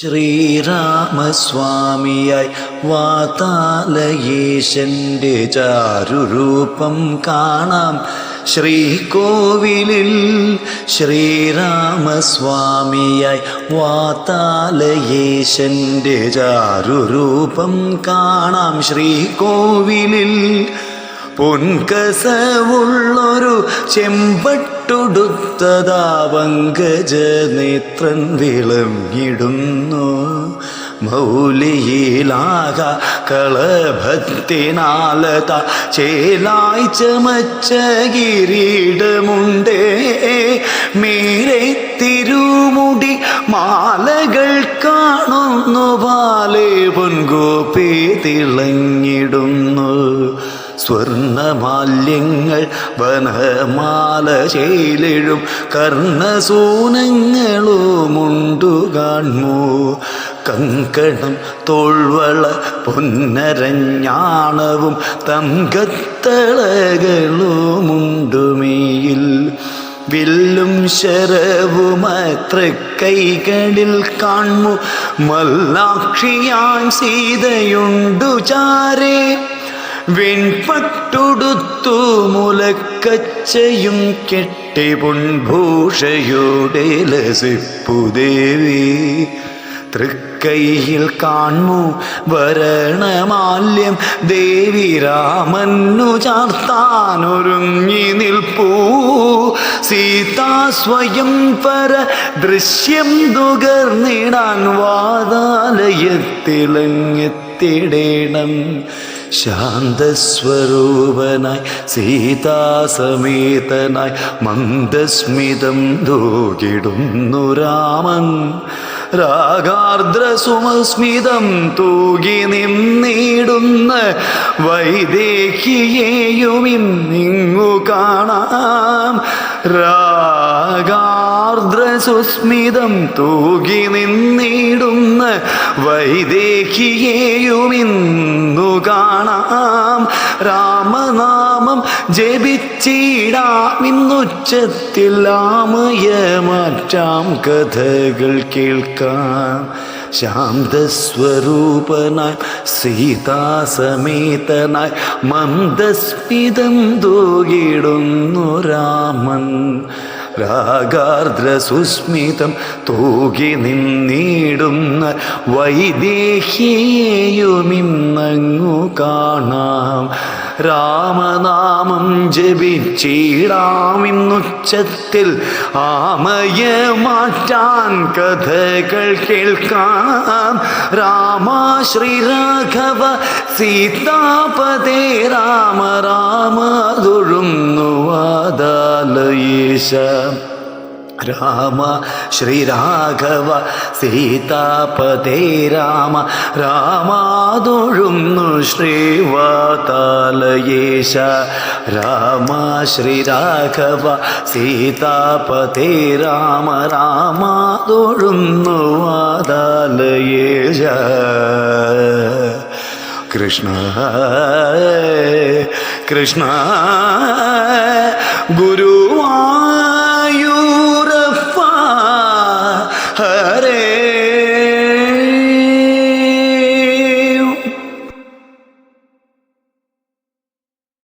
ശ്രീരാമസ്വാമിയായി വാതാലയേശന്റെ ചാരുരൂപം കാണാം. ശ്രീകോവിലിൽ ശ്രീരാമസ്വാമിയായി വാതാലയേശന്റെ ചാരുരൂപം കാണാം. ശ്രീകോവിലിൽ പൊൻകസവുള്ളൊരു ചെമ്പട്ടൊടുത്തതാ പങ്കജ നേത്രൻ വിളങ്ങിടുന്നു. മൗലിയിലാക കളഭത്തിനാലത ചേലായി ചമച്ച കിരീടമുണ്ടേ. മേരെ തിരുമുടി മാലകൾ കാണുന്നു പാലേ പൊൻകോപ്പി തിളങ്ങിടുന്നു. സ്വർണമാല്യങ്ങൾ വനമാല ചെയ്തിഴും കർണസൂനങ്ങളുമുണ്ടു കാൺമൂ കങ്കണം തോൾവള പൊന്നരഞ്ഞാണവും തങ്കത്തളകളുമുണ്ടുമേയിൽ. വില്ലും ശരവുമത്ര കൈകളിൽ കാൺമു മല്ലാക്ഷിയാൻ സീതയുണ്ടു ചാരേ. വെൺപട്ടുടുത്തു മുലക്കച്ചയും കെട്ടി പൊൺഭൂഷയുടെ ലസിപ്പുദേവി തൃക്കൈയിൽ കാൺമു വരണമാല്യം ദേവി രാമന്നു ചാർത്താനൊരുങ്ങി നിൽപ്പൂ. സീതാ സ്വയം പര ദൃശ്യം നുകർന്നിടാൻ വാതാലയത്തിളങ്ങെത്തിടേണം ശാന്തസ്വരൂപനായി സീതാസമേതനായി മന്ദസ്മിതം തൂകിടുന്നു രാമൻ. രാഗാർദ്രസുമസ്മിതം തൂകി നിന്നിടുന്ന വൈദേഹിയെയും ഇന്നിങ്ങു കാണാം. രാഗാർദ്ര സുസ്മിതം തൂകി നിന്നിടുന്ന വൈദേഹിയേയുമിന്നു കാണാം രാമനാമം ജപിച്ചിടാം ഇന്നുച്ചത്തിൽ രാമയ മാറ്റാം കഥകൾ കേൾക്കാം. ശാന്തസ്വരൂപനായി സീതാസമേതനായി മന്ദസ്മിതം തൂകിടുന്നു രാമൻ. രാഗാർദ്ര സുസ്മിതം തൂകി നിന്നിടുന്ന വൈദേഹിയെയുമിന്നങ്ങു കാണാം. രാമനാമം ജപിച്ചിടാമിന്നുച്ചത്തിൽ ആമയ മാറ്റാൻ കഥകൾ കേൾക്കാം. രാമ ശ്രീരാഘവ സീതാപതേ രാമ രാമ തൊഴുന്നു വാദാലയേശ രാമ ശ്രീരാഘവ സീതാപതേ രാമ രാമാതൊഴുന്നു ശ്രീവാതാലയേശ. രാമ ശ്രീരാഘവ സീതാപതേ രാമ രാമാതൊഴുന്നു വാതാലയേശ. കൃഷ്ണ കൃഷ്ണ ഗുരു ver.